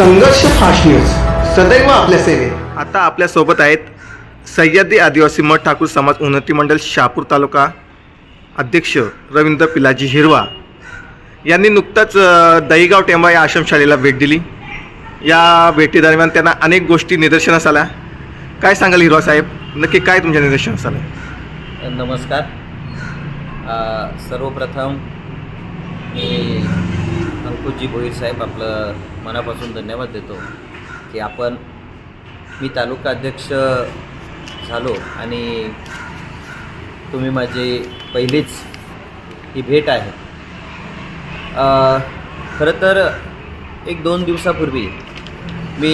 संघर्ष fast news सदैव आपल्या सेवेत. आता आपल्यासोबत आहेत सह्याद्री आदिवासी मठ ठाकूर समाज उन्नती मंडळ शहापूर तालुका अध्यक्ष रवींद्र पिलाजी हिरवा. यांनी नुकताच अ, दहीगाव टेंबा या आश्रमशाळेला भेट दिली. या भेटीदरम्यान त्यांना अनेक गोष्टी निदर्शनास आल्या. काय सांगाल हिरवा साहेब? नक्की काय तुमच्या निदर्शनास आलं? नमस्कार. अ, सर्वप्रथम मी अंकुशजी भोईर साहेब आपलं मनापासून धन्यवाद देतो की आपण मी तालुका अध्यक्ष झालो आणि तुम्ही माझी पहिलीच ही भेट आहे. खरं तर एक दोन दिवसापूर्वी मी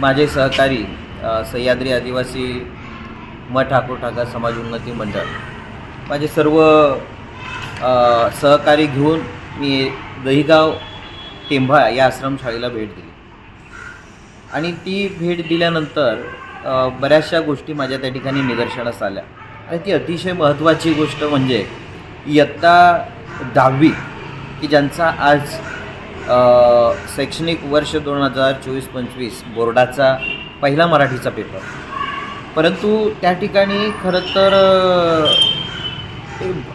माझे सहकारी सह्याद्री आदिवासी मठ ठाकूर ठाका समाज उन्नती मंडळ माझे सर्व सहकारी घेऊन मी दहीगाव टेंभा या आश्रमशाळेला भेट दिली. आणि ती भेट दिल्यानंतर बऱ्याचशा गोष्टी माझ्या त्या ठिकाणी निदर्शनास आल्या. आणि ती अतिशय महत्त्वाची गोष्ट म्हणजे इयत्ता दहावी की ज्यांचा आज शैक्षणिक वर्ष दोन हजार चोवीस पंचवीस बोर्डाचा पहिला मराठीचा पेपर. परंतु त्या ठिकाणी खरं तर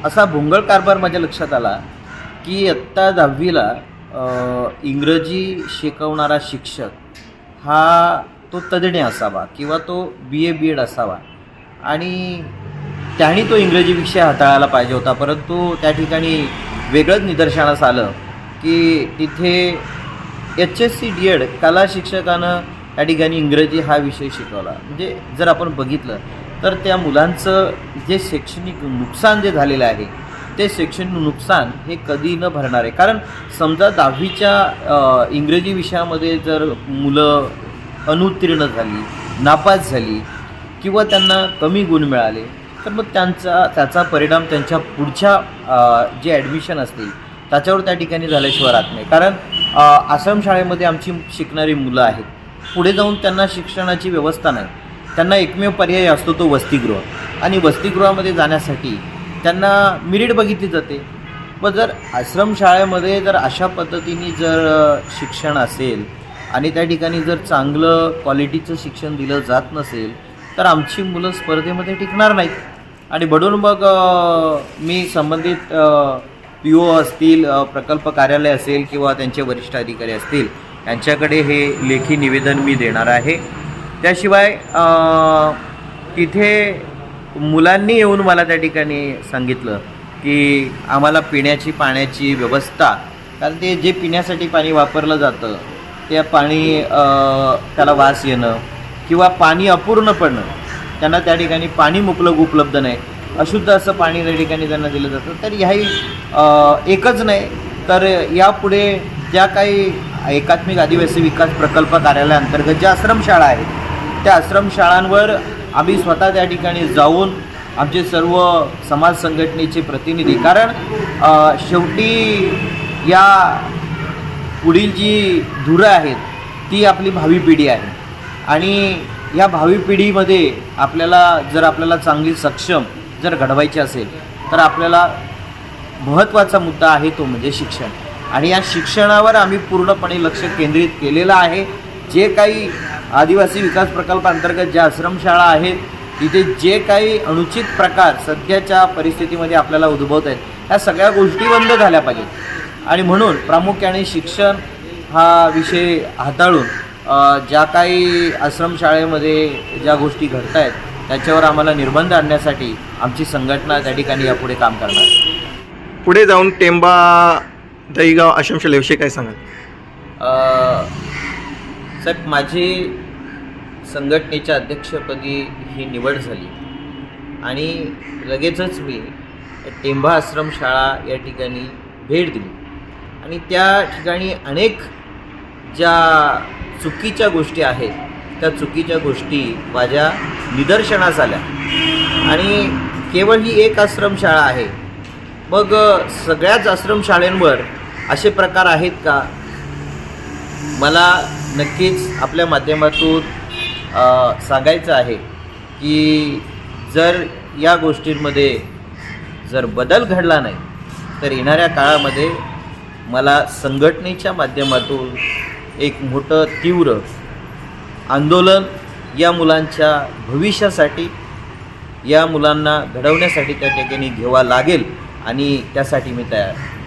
असा भोंगळ कारभार माझ्या लक्षात आला की इयत्ता दहावीला इंग्रजी शिकवणारा शिक्षक हा तो तज्ज्ञ असावा किंवा तो बी ए बी एड असावा. आणि त्याने तो इंग्रजी विषय हाताळायला पाहिजे होता. परंतु त्या ठिकाणी वेगळंच निदर्शनास आलं की तिथे H S C D Ed कला शिक्षकानं त्या ठिकाणी इंग्रजी हा विषय शिकवला. म्हणजे जर आपण बघितलं तर त्या मुलांचं जे शैक्षणिक नुकसान जे झालेलं आहे ते शैक्षणिक नुकसान हे कधी न भरणार आहे. कारण समजा दहावीच्या इंग्रजी विषयामध्ये जर मुलं अनुत्तीर्ण झाली नापास झाली किंवा त्यांना कमी गुण मिळाले तर मग त्यांचा त्याचा परिणाम त्यांच्या पुढच्या जे ॲडमिशन असतील त्याच्यावर त्या ठिकाणी झाल्याशिवाय राहत नाही. कारण आश्रम शाळेमध्ये आमची शिकणारी मुलं आहेत. पुढे जाऊन त्यांना शिक्षणाची व्यवस्था नाही. त्यांना एकमेव पर्याय असतो तो वसतिगृह. आणि वसतिगृहामध्ये जाण्यासाठी त्यांना मिरिट बघितली जाते. व जर आश्रमशाळेमध्ये जर अशा पद्धतीने जर शिक्षण असेल आणि त्या ठिकाणी जर चांगलं क्वालिटीचं शिक्षण दिलं जात नसेल तर आमची मुलं स्पर्धेमध्ये टिकणार नाहीत. आणि म्हणून मग मी संबंधित पी ओ असतील प्रकल्प कार्यालय असेल किंवा त्यांचे वरिष्ठ अधिकारी असतील यांच्याकडे हे लेखी निवेदन मी देणार आहे. त्याशिवाय तिथे मुलांनी येऊन मला त्या ठिकाणी सांगितलं की आम्हाला पिण्याची पाण्याची व्यवस्था कारण ते जे पिण्यासाठी पाणी वापरलं जातं त्या पाणी त्याला वास येणं किंवा पाणी अपूर्ण पडणं त्यांना त्या ठिकाणी पाणी मुबलक उपलब्ध नाही. अशुद्ध असं पाणी त्या ठिकाणी त्यांना दिलं जातं. तर ह्याही एकच नाही. तर यापुढे ज्या काही एकात्मिक आदिवासी विकास प्रकल्प कार्यालयाअंतर्गत ज्या आश्रमशाळा आहेत त्या आश्रमशाळांवर आम्ही स्वतः त्या ठिकाणी जाऊन आमचे सर्व समाज संघटनेचे प्रतिनिधी कारण शेवटी या पुढील जी धुरं आहेत ती आपली भावी पिढी आहे. आणि या भावी पिढीमध्ये आपल्याला जर आपल्याला चांगली सक्षम जर घडवायची असेल तर आपल्याला महत्त्वाचा मुद्दा आहे तो म्हणजे शिक्षण. आणि या शिक्षणावर आम्ही पूर्णपणे लक्ष केंद्रित केलेलं आहे. जे काही आदिवासी विकास प्रकल्पांतर्गत ज्या आश्रमशाळा आहेत तिथे जे काही अनुचित प्रकार सध्याच्या परिस्थितीमध्ये आपल्याला उद्भवत आहेत ह्या सगळ्या गोष्टी बंद झाल्या पाहिजेत आणि म्हणून प्रामुख्याने शिक्षण हा विषय हाताळून ज्या काही आश्रमशाळेमध्ये ज्या गोष्टी घडत आहेत त्याच्यावर आम्हाला निर्बंध आणण्यासाठी आमची संघटना त्या ठिकाणी यापुढे काम करणार. पुढे जाऊन टेंबा दहीगाव आश्रमशाळेविषयी काय सांगाल साहेब माझी संघटनेच्या अध्यक्षपदी ही निवड झाली. आणि लगेचच मी टेंभा आश्रमशाळा या ठिकाणी भेट दिली. आणि त्या ठिकाणी अनेक ज्या चुकीच्या गोष्टी आहेत त्या चुकीच्या गोष्टी माझ्या निदर्शनास आल्या. आणि केवळ ही एक आश्रमशाळा आहे. मग सगळ्याच आश्रमशाळेंवर असे प्रकार आहेत का? मला नक्कीच आपल्या माध्यमातून सांगायचं आहे की जर या गोष्टींमध्ये जर बदल घडला नाही तर येणाऱ्या काळामध्ये मला संघटनेच्या माध्यमातून एक मोठं तीव्र आंदोलन या मुलांच्या भविष्यासाठी या मुलांना घडवण्यासाठी त्या ठिकाणी घ्यावा लागेल आणि त्यासाठी मी तयार आहे.